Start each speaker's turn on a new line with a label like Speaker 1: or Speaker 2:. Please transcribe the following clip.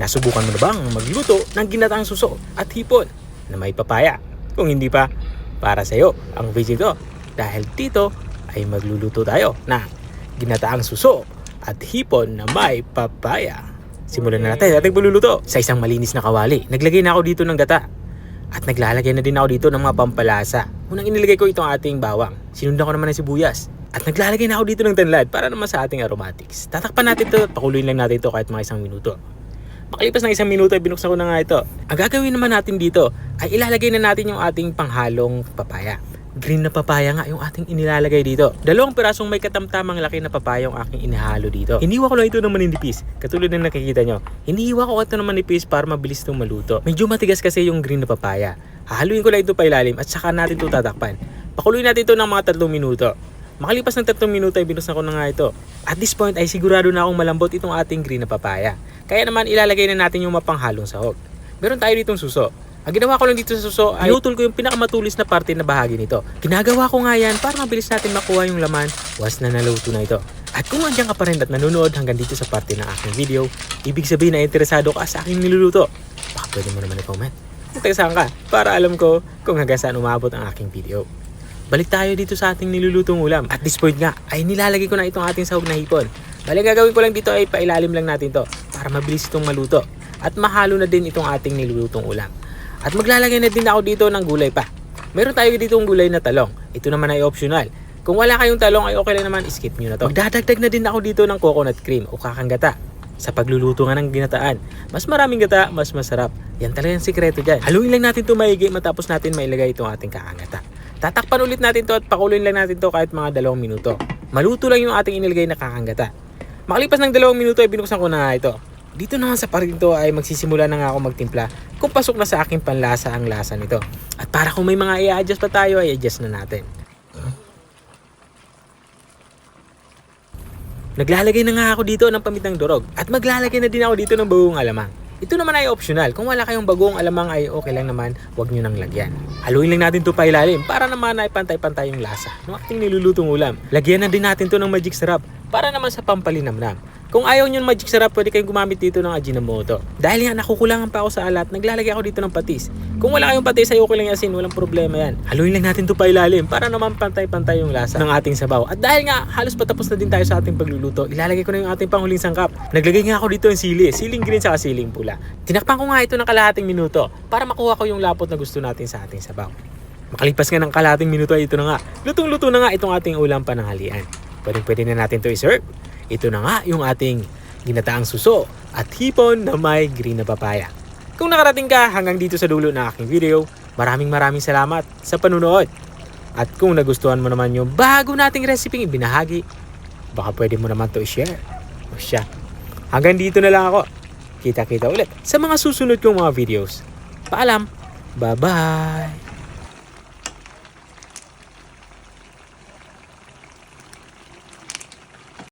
Speaker 1: Nasubukan mo na bang magluto ng ginataang suso at hipon na may papaya? Kung hindi pa, para sa iyo ang video ko dahil dito ay magluluto tayo ng ginataang suso at hipon na may papaya. Simulan na natin ating pagluluto sa isang malinis na kawali. Naglagay na ako dito ng gata at naglalagay na din ako dito ng mga pampalasa. Unang inilagay ko itong ating bawang. Sinundan ko naman ng sibuyas. At naglalagay na ako dito ng tanlad para naman sa ating aromatics. Tatakpan natin ito at pakuluin lang natin ito kahit mga isang minuto. Makalipas ng isang minuto ay binuksan ko na nga ito. Ang gagawin naman natin dito ay ilalagay na natin yung ating panghalong papaya. Green na papaya nga yung ating inilalagay dito. Dalawang pirasong may katamtamang laki na papaya yung aking inihalo dito. Hiniwa ko lang ito ng maninipis. Katulad ng nakikita nyo. Hiniwa ko ito ng manipis para mabilis itong maluto. Medyo matigas kasi yung green na papaya. Hahaluin ko lang ito pa ilalim at saka natin ito tatakpan. Pakuluin natin ito ng mga tatlong minuto. Makalipas ng tatlong minuto ay binuksan ko na nga ito. At this point ay sigurado na akong malambot itong ating green na papaya. Kaya naman ilalagay na natin yung mapanghalong sahog. Meron tayo ditong suso. Ang ginawa ko lang dito sa suso ay inutol ko yung pinakamatulis na parte na bahagi nito. Ginagawa ko nga yan para mabilis natin makuha yung laman once na naluto na ito. At kung andyan ka pa rin at nanonood hanggang dito sa parte ng aking video, ibig sabihin na interesado ka sa aking niluluto. Baka pwede mo naman i-comment. Saan ka, para alam ko kung hanggang saan umabot ang aking video. Balik tayo dito sa ating nilulutong ulam. At this point nga, ay nilalagay ko na itong ating sahog na hipon. Bali, gagawin ko lang dito ay pailalim lang natin to para mabilis itong maluto. At mahalo na din itong ating nilulutong ulam. At maglalagay na din ako dito ng gulay pa. Meron tayo dito ng gulay na talong. Ito naman ay optional. Kung wala kayong talong ay okay lang naman, skip nyo na to. Magdadagdag na din ako dito ng coconut cream o kakang gata sa pagluluto nga ng ginataan. Mas maraming gata, mas masarap. Yan talaga yung sikreto dyan. Haluin lang natin ito maigi matapos natin mailagay itong ating kakangata. Tatakpan ulit natin to at pakuluin lang natin to kahit mga dalawang minuto. Maluto lang yung ating inilagay na kakangata. Makalipas ng dalawang minuto ay binuksan ko na ito. Dito naman sa parin to ay magsisimula na nga ako magtimpla kung pasok na sa aking panlasa ang lasa nito. At para kung may mga i-adjust pa tayo ay adjust na natin. Naglalagay na nga ako dito ng pamitang durog at maglalagay na din ako dito ng bagong alamang. Ito naman ay optional. Kung wala kayong bagong alamang ay okay lang naman, huwag nyo nang lagyan. Haluin lang natin to pa ilalim para naman ay pantay-pantay yung lasa ng ating nilulutong ulam. Lagyan na din natin to ng magic syrup para naman sa pampalinamnam. Kung ayaw nyo ng magic syrup, pwede kayong gumamit dito ng Ajinomoto. Dahil nga nakukulangan pa ako sa alat, naglalagay ako dito ng patis. Kung wala kayong patis, ay okay lang yasin, walang problema yan. Haluin lang natin to pa ilalim para naman pantay-pantay yung lasa ng ating sabaw. At dahil nga halos patapos na din tayo sa ating pagluluto, ilalagay ko na yung ating panghuling sangkap. Naglagay nga ako dito ng sili, siling green sa siling pula. Tinakpan ko nga ito ng kalahating minuto para makuha ko yung lapot na gusto natin sa ating sabaw. Makalipas nga ng kalahating minuto ay ito na nga. Lutong-luto na nga itong ating ulam pananghalian. Pwedeng pwede na natin to i-serve. Ito na nga yung ating ginataang suso at hipon na may green na papaya. Kung nakarating ka hanggang dito sa dulo ng aking video, maraming maraming salamat sa panunood. At kung nagustuhan mo naman yung bago nating recipe ibinahagi, baka pwede mo naman to i-share. O siya. Hanggang dito na lang ako. Kita-kita ulit sa mga susunod kong mga videos. Paalam. Bye-bye.